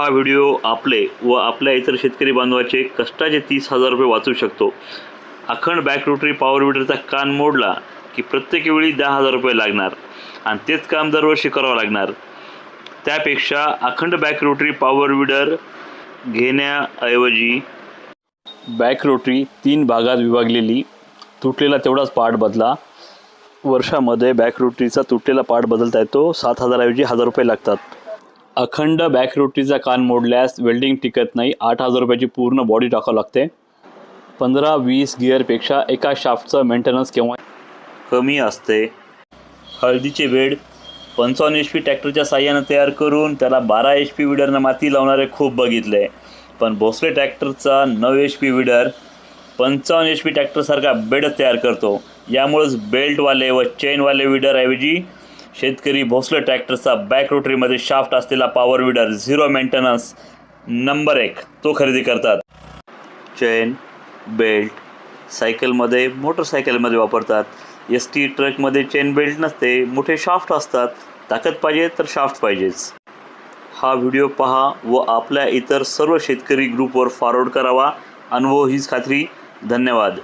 हा व्हिडिओ आपले व आपल्या इतर शेतकरी बांधवाचे कष्टाचे तीस हजार रुपये वाचू शकतो. अखंड बॅक रोटरी पॉवर विडरचा कान मोडला की प्रत्येक वेळी दहा हजार रुपये लागणार. आणि तेच काम दरवर्षी करावं लागणार. त्यापेक्षा अखंड बॅक रोटरी पॉवर विडर घेण्याऐवजी बॅक रोटरी तीन भागात विभागलेली तुटलेला तेवढाच पार्ट बदला. वर्षामध्ये बॅक रोटरीचा तुटलेला पार्ट बदलता येतो. सात हजाराऐवजी हजार रुपये लागतात. अखंड बॅक रोटरीचा कान मोडल्यास वेल्डिंग टिकत नाही. आठ हजार रुपयाची पूर्ण बॉडी टाकावं लागते. पंधरा वीस गिअरपेक्षा एका शाफ्टचं मेंटेनन्स केव्हा? कमी असते. हळदीचे बेड पंचावन्न एच पी ट्रॅक्टरच्या साह्यानं तयार करून त्याला बारा एच पी विडरनं माती लावणारे खूप बघितले. पण भोसले ट्रॅक्टरचा नऊ एच पी विडर पंचावन्न एच पी ट्रॅक्टरसारखा बेडच तयार करतो. यामुळेच बेल्टवाले व चेनवाले विडरऐवजी शेतकरी भोसले ट्रॅक्टरचा बॅक रोटरीमध्ये शाफ्ट असलेला power weeder zero maintenance number एक. तो खरेदी करतात. चेन बेल्ट सायकलमध्ये मोटरसायकलमध्ये वापरतात. एस टी ट्रकमध्ये चेन बेल्ट नसते मोठे शाफ्ट असतात. ताकद पाहिजे तर शाफ्ट पाहिजेच. हा व्हिडिओ पहा व आपल्या इतर सर्व शेतकरी ग्रुपवर फॉरवर्ड करावा. अनुभव हीच खात्री. धन्यवाद.